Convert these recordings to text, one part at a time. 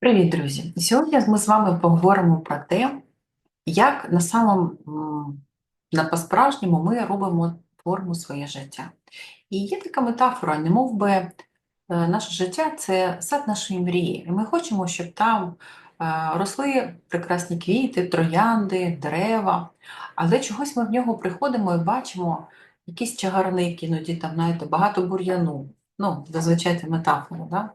Привіт, друзі! Сьогодні ми з вами поговоримо про те, як на самому на по-справжньому ми робимо форму своє життя. І є така метафора, не би е, наше життя це сад нашої мрії. І ми хочемо, щоб там е, росли прекрасні квіти, троянди, дерева, але чогось ми в нього приходимо і бачимо якісь чагарники, іноді там, знаєте, багато бур'яну. Ну, зазвичай це метафора, да?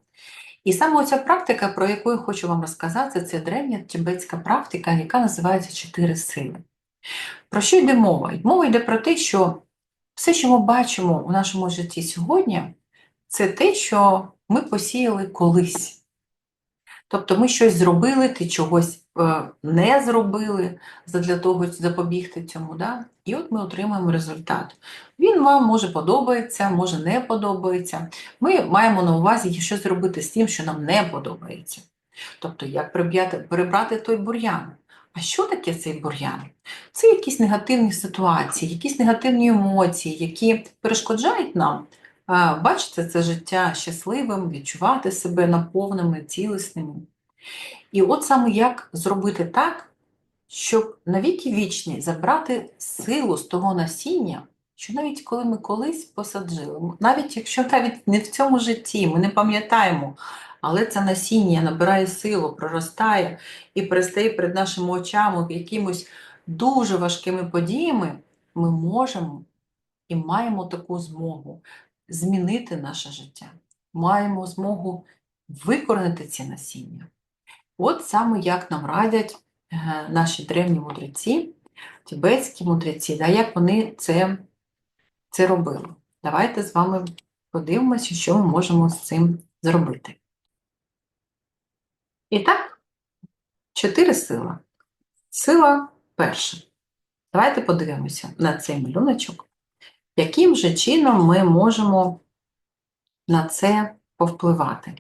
І саме оця практика, про яку я хочу вам розказати, це древня тибетська практика, яка називається чотири сили. Про що йде мова? Мова йде про те, що все, що ми бачимо у нашому житті сьогодні, це те, що ми посіяли колись. Тобто ми щось зробили, ти чогось е, не зробили для того, щоб запобігти цьому. Да? І от ми отримаємо результат. Він вам може подобається, може не подобається. Ми маємо на увазі, що зробити з тим, що нам не подобається. Тобто, як прибрати той бур'ян. А що таке цей бур'ян? Це якісь негативні ситуації, якісь негативні емоції, які перешкоджають нам бачити це життя щасливим, відчувати себе наповненими, цілісними. І от саме як зробити так, щоб навіки вічні забрати силу з того насіння, що навіть коли ми колись посаджили, навіть якщо навіть не в цьому житті, ми не пам'ятаємо, але це насіння набирає силу, проростає і перестає перед нашими очами якимось дуже важкими подіями, ми можемо і маємо таку змогу змінити наше життя. Маємо змогу викоренити ці насіння. От саме як нам радять е, наші древні мудреці, тибетські мудреці, да, як вони це, це робили. Давайте з вами подивимося, що ми можемо з цим зробити. І так, чотири сила. Сила перша. Давайте подивимося на цей малюночок, яким же чином ми можемо на це повпливати.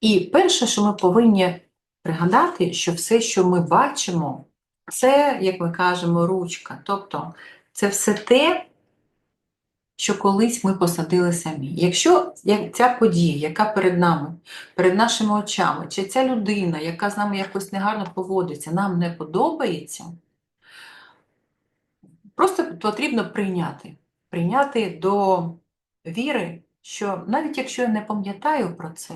І перше, що ми повинні пригадати, що все, що ми бачимо, це, як ми кажемо, ручка. Тобто це все те, що колись ми посадили самі. Якщо ця подія, яка перед нами, перед нашими очами, чи ця людина, яка з нами якось негарно поводиться, нам не подобається, просто потрібно прийняти. Прийняти до віри, що навіть якщо я не пам'ятаю про це,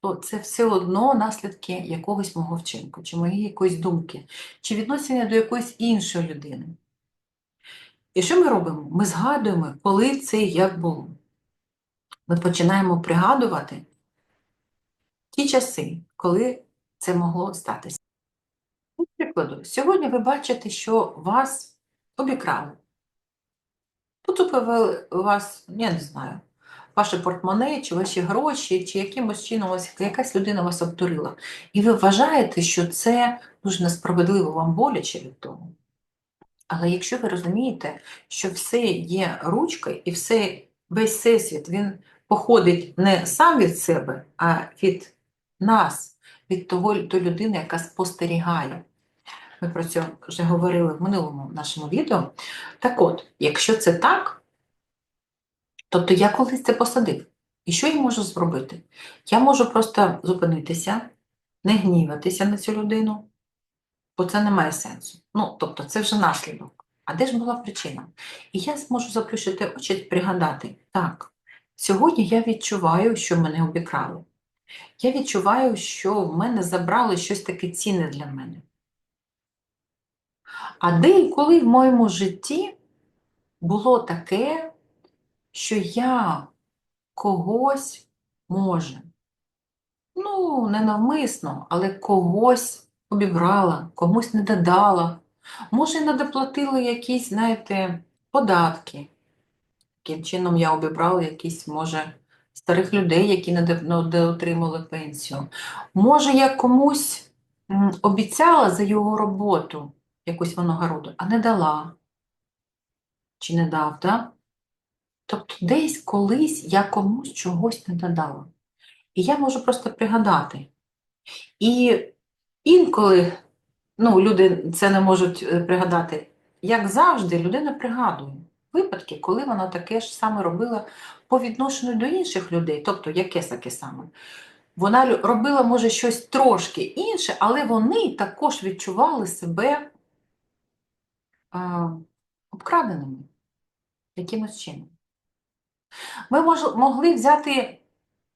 то це все одно наслідки якогось мого вчинку, чи моєї якоїсь думки, чи відношення до якоїсь іншої людини. І що ми робимо? Ми згадуємо, коли це як було. Ми починаємо пригадувати ті часи, коли це могло статися. Прикладу, сьогодні ви бачите, що вас обікрали. Поцупили у вас, я не знаю, ваше портмоне, чи ваші гроші, чи якимось чином ось якась людина вас обдурила. І ви вважаєте, що це дуже несправедливо вам боляче від того. Але якщо ви розумієте, що все є ручкою, і все, весь всесвіт він походить не сам від себе, а від нас, від того до людини, яка спостерігає. Ми про це вже говорили в минулому нашому відео. Так от, якщо це так, тобто я колись це посадив. І що я можу зробити? Я можу просто зупинитися, не гніватися на цю людину, бо це не має сенсу. Ну, тобто, це вже наслідок. А де ж була причина? І я зможу заплющити очі пригадати, так, сьогодні я відчуваю, що мене обікрали. Я відчуваю, що в мене забрали щось таке цінне для мене. А де і коли в моєму житті було таке, що я когось може, ну, не навмисно, але когось обібрала, комусь не додала. Може, не доплатили якісь, знаєте, податки. Таким чином я обібрала якісь, може, старих людей, які не ну, отримали пенсію. Може, я комусь обіцяла за його роботу якусь винагороду, а не дала. Чи не дав, да? Тобто десь колись я комусь чогось не додала. І я можу просто пригадати. І інколи ну, люди це не можуть е, пригадати. Як завжди, людина пригадує випадки, коли вона таке ж саме робила по відношенню до інших людей. Тобто, яке таке саме? вона робила, може, щось трошки інше, але вони також відчували себе обкраденими якимось чином. Ми мож, могли взяти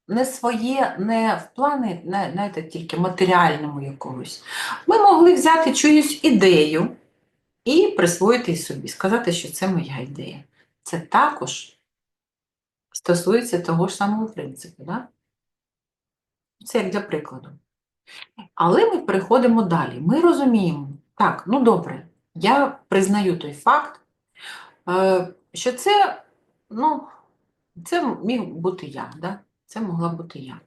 не своє, не в плані, не, знаєте, тільки матеріальному якогось. Ми могли взяти чиюсь ідею і присвоїти собі, сказати, що це моя ідея. Це також стосується того ж самого принципу. Да? Це як для прикладу. Але ми переходимо далі. Ми розуміємо, так, ну добре, я признаю той факт, е, що це, ну, це міг бути я, да? це могла бути я.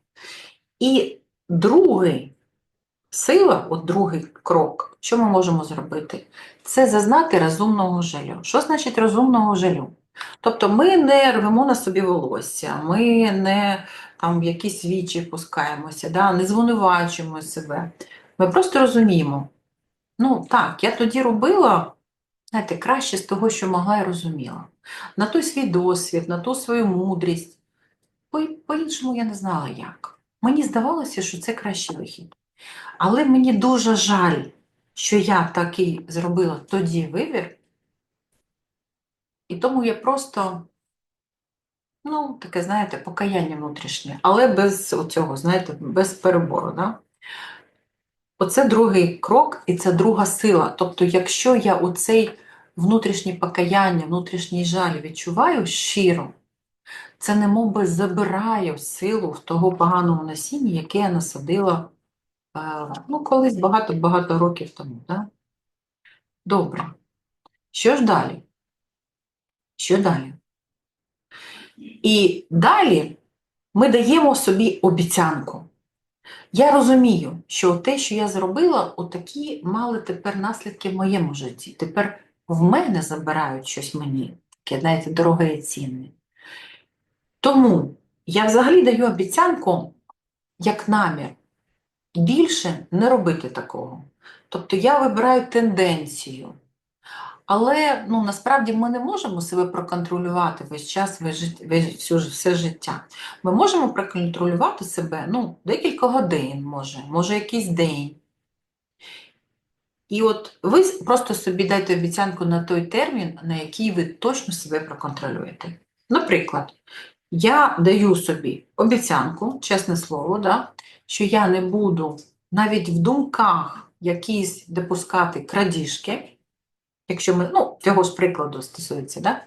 І другий сила, от другий крок, що ми можемо зробити? Це зазнати розумного жалю. Що значить розумного жалю? Тобто ми не рвемо на собі волосся, ми не там в якісь вічі пускаємося, да? не звинувачуємо себе. Ми просто розуміємо, ну так, я тоді робила, знаєте, краще з того, що могла і розуміла. На той свій досвід, на ту свою мудрість. По- По-іншому я не знала як. Мені здавалося, що це кращий вихід. Але мені дуже жаль, що я такий зробила тоді вибір, і тому я просто, ну, таке, знаєте, покаяння внутрішнє, але без цього, знаєте, без перебору. Да? Оце другий крок, і це друга сила. Тобто, якщо я у цей внутрішнє покаяння, внутрішній жаль відчуваю щиро, це немов би забирає силу в того поганого насіння, яке я насадила е, ну, колись багато-багато років тому. Да? Добре. Що ж далі? Що далі? І далі ми даємо собі обіцянку. Я розумію, що те, що я зробила, отакі мали тепер наслідки в моєму житті. Тепер в мене забирають щось мені, таке, знаєте, дороге і цінне. Тому я взагалі даю обіцянку як намір більше не робити такого. Тобто я вибираю тенденцію. Але ну, насправді ми не можемо себе проконтролювати весь час, весь всю все життя. Ми можемо проконтролювати себе ну, декілька годин, може, може якийсь день. І от ви просто собі дайте обіцянку на той термін, на який ви точно себе проконтролюєте. Наприклад, я даю собі обіцянку, чесне слово, да, що я не буду навіть в думках якісь допускати крадіжки, якщо ми, ну, цього ж прикладу стосується, да?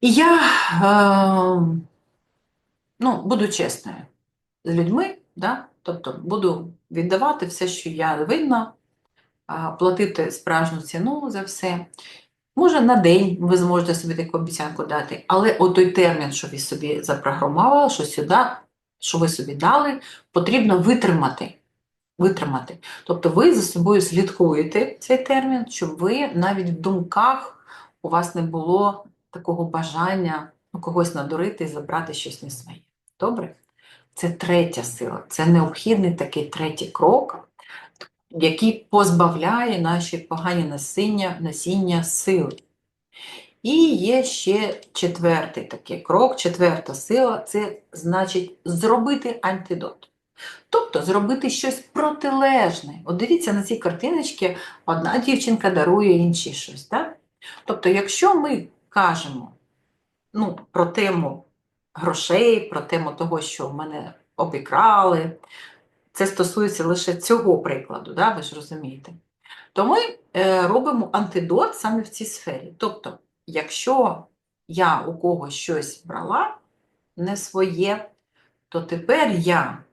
І я е, ну, буду чесною з людьми, да? тобто буду віддавати все, що я винна, платити справжню ціну за все. Може, на день ви зможете собі таку обіцянку дати, але от той термін, що ви собі запрограмували, що сюди, що ви собі дали, потрібно витримати. Витримати. Тобто ви за собою слідкуєте цей термін, щоб ви навіть в думках у вас не було такого бажання когось надурити і забрати щось не своє. Добре? Це третя сила, це необхідний такий третій крок, який позбавляє наші погані насіння, насіння сили. І є ще четвертий такий крок, четверта сила це значить зробити антидот. Тобто зробити щось протилежне. От дивіться на ці картиночки, одна дівчинка дарує іншій щось. Так? Тобто, якщо ми кажемо ну, про тему грошей, про тему того, що мене обікрали, це стосується лише цього прикладу, да? ви ж розумієте, то ми е, робимо антидот саме в цій сфері. Тобто, якщо я у когось щось брала не своє, то тепер я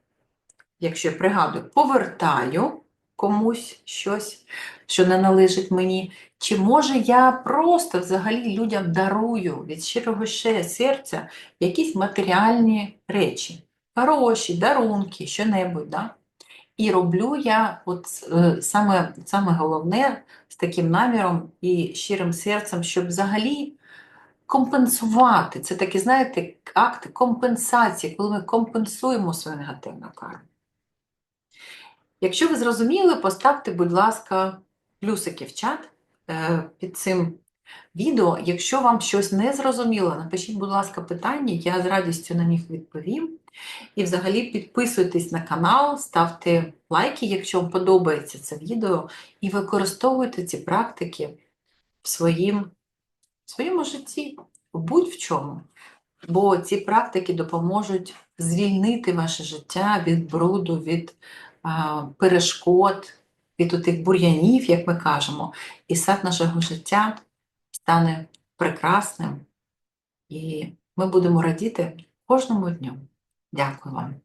якщо я пригадую, повертаю комусь щось, що не належить мені, чи може я просто взагалі людям дарую від щирого ще серця якісь матеріальні речі, гроші, дарунки, що-небудь. Да? І роблю я от е, саме, саме головне з таким наміром і щирим серцем, щоб взагалі компенсувати. Це такі, знаєте, акт компенсації, коли ми компенсуємо свою негативну карму. Якщо ви зрозуміли, поставте, будь ласка, плюсики в чат е, під цим відео. Якщо вам щось не зрозуміло, напишіть, будь ласка, питання, я з радістю на них відповім. І взагалі підписуйтесь на канал, ставте лайки, якщо вам подобається це відео, і використовуйте ці практики в своїм, в своєму житті, будь-в чому. Бо ці практики допоможуть звільнити ваше життя від бруду, від перешкод, від тих бур'янів, як ми кажемо, і сад нашого життя стане прекрасним, і ми будемо радіти кожному дню. Дякую вам.